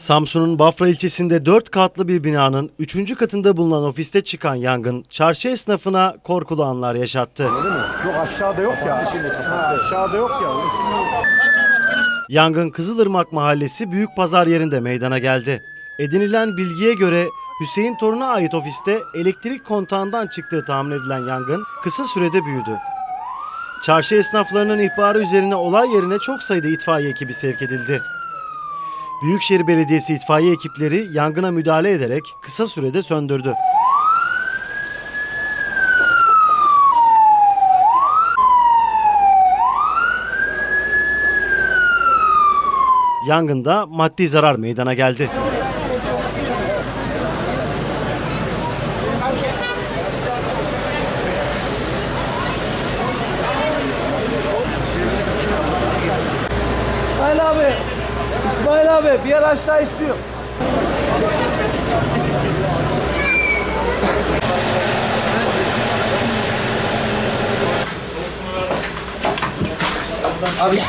Samsun'un Bafra ilçesinde 4 katlı bir binanın 3. katında bulunan ofiste çıkan yangın çarşı esnafına korkulu anlar yaşattı. Yok aşağıda yok ya. Ha, aşağıda yok ya. Yangın Kızılırmak Mahallesi Büyük Pazar yerinde meydana geldi. Edinilen bilgiye göre Hüseyin Torun'a ait ofiste elektrik kontağından çıktığı tahmin edilen yangın kısa sürede büyüdü. Çarşı esnaflarının ihbarı üzerine olay yerine çok sayıda itfaiye ekibi sevk edildi. Büyükşehir Belediyesi itfaiye ekipleri yangına müdahale ederek kısa sürede söndürdü. Yangında maddi zarar meydana geldi. İsmail abi, Abi bir araç daha istiyor. Abi